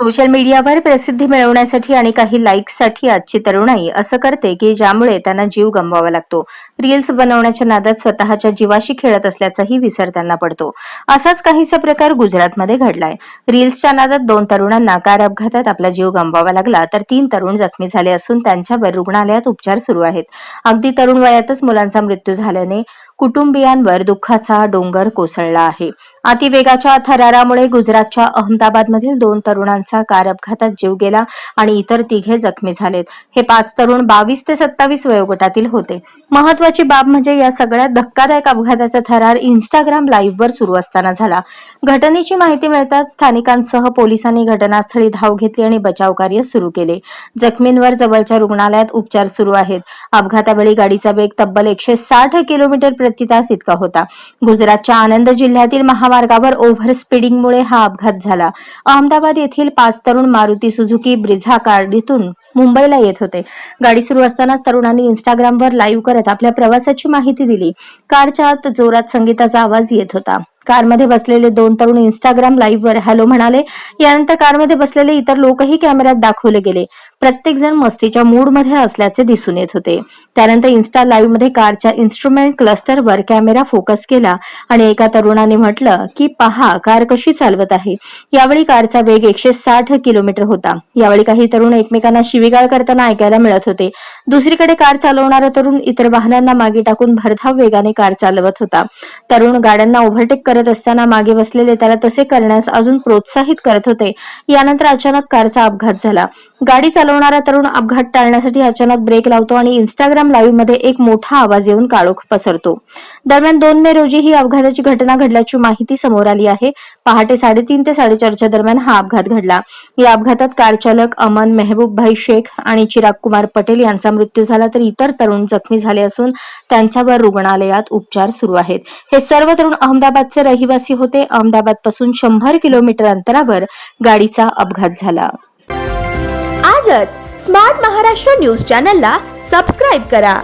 Social मीडियावर प्रसिद्धी मिळवण्यासाठी आणि काही लाईक्ससाठी आजची तरुणाई असं करते की ज्यामुळे त्यांना जीव गमवावा लागतो. रील्स बनवण्याच्या नादात स्वतःच्या जीवाशी खेळत असल्याचाही विसर त्यांना पडतो. असाच काहीसा प्रकार गुजरातमध्ये घडलाय. रील्सच्या नादात दोन तरुणांना कार अपघातात आपला जीव गमवावा लागला तर तीन तरुण जखमी झाले असून त्यांच्यावर रुग्णालयात उपचार सुरू आहेत. अगदी तरुण वयातच मुलांचा मृत्यू झाल्याने कुटुंबियांवर दुःखाचा डोंगर कोसळला आहे. अतिवेगाच्या थरारामुळे गुजरातच्या अहमदाबादमधील दोन तरुणांचा कार अपघातात जीव गेला आणि इतर तिघे जखमी झालेत. हे पाच तरुण बावीस ते सत्तावीस वयोगटातील होते. महत्वाची बाब म्हणजे या सगळ्यात धक्कादायक अपघाताचा थरार इंस्टाग्राम लाईव्हवर सुरू असताना झाला. घटनेची माहिती मिळताच स्थानिकांसह पोलिसांनी घटनास्थळी धाव घेतली आणि बचाव कार्य सुरू केले. जखमींवर जवळच्या रुग्णालयात उपचार सुरू आहेत. अपघातावेळी गाडीचा वेग तब्बल एकशे साठ किलोमीटर प्रति तास इतका होता. गुजरातच्या आनंद जिल्ह्यातील महा महामार्गावर ओव्हर स्पीडिंगमुळे हा अपघात झाला. अहमदाबाद येथील पाच तरुण मारुती सुझुकी ब्रिझा गाडीतून मुंबईला येत होते. गाडी सुरू असतानाच तरुणांनी इंस्टाग्रामवर लाईव्ह करत आपल्या प्रवासाची माहिती दिली. कारच्या आत जोरात संगीताचा आवाज येत होता. कारमध्ये बसलेले दोन तरुण इंस्टाग्राम लाईव्हवर हॅलो म्हणाले. यानंतर कारमध्ये बसलेले इतर लोकही कॅमेऱ्यात दाखवले गेले. प्रत्येक जण मस्तीच्या मूडमध्ये असल्याचे दिसून येत होते. त्यानंतर इन्स्टा लाईव्हमध्ये कारच्या इन्स्ट्रुमेंट क्लस्टरवर कॅमेरा फोकस केला आणि एका तरुणाने म्हटलं की पहा कार कशी चालवत आहे. यावेळी कारचा वेग एकशे साठ किलोमीटर होता. यावेळी काही तरुण एकमेकांना शिवीगाळ करताना ऐकायला मिळत होते. दुसरीकडे कार चालवणारा तरुण इतर वाहनांना मागे टाकून भरधाव वेगाने कार चालवत होता. तरुण गाड्यांना ओव्हरटेक करत असताना मागे बसलेले त्याला तसे करण्यास अजून प्रोत्साहित करत होते. यानंतर अचानक कारचा अपघात झाला. गाडी चालवणारा तरुण अपघात टाळण्यासाठी अचानक ब्रेक लावतो आणि इंस्टाग्राम लाईव्हमध्ये एक मोठा आवाज येऊन काळोख पसरतो. दरम्यान दोन मे रोजी ही अपघाताची घटना घडल्याची माहिती समोर आली आहे. पहाटे साडेतीन ते साडेचारच्या दरम्यान हा अपघात घडला. या अपघातात कार चालक अमन मेहबूब भाई शेख आणि चिराग कुमार पटेल यांचा मृत्यू झाला तर इतर तरुण जखमी झाले असून त्यांच्यावर रुग्णालयात उपचार सुरू आहेत. हे सर्व तरुण अहमदाबादचे रहिवासी होते. अहमदाबादपासून शंभर किलोमीटर अंतरावर गाडीचा अपघात झाला. आजच स्मार्ट महाराष्ट्र न्यूज चॅनलला सबस्क्राईब करा.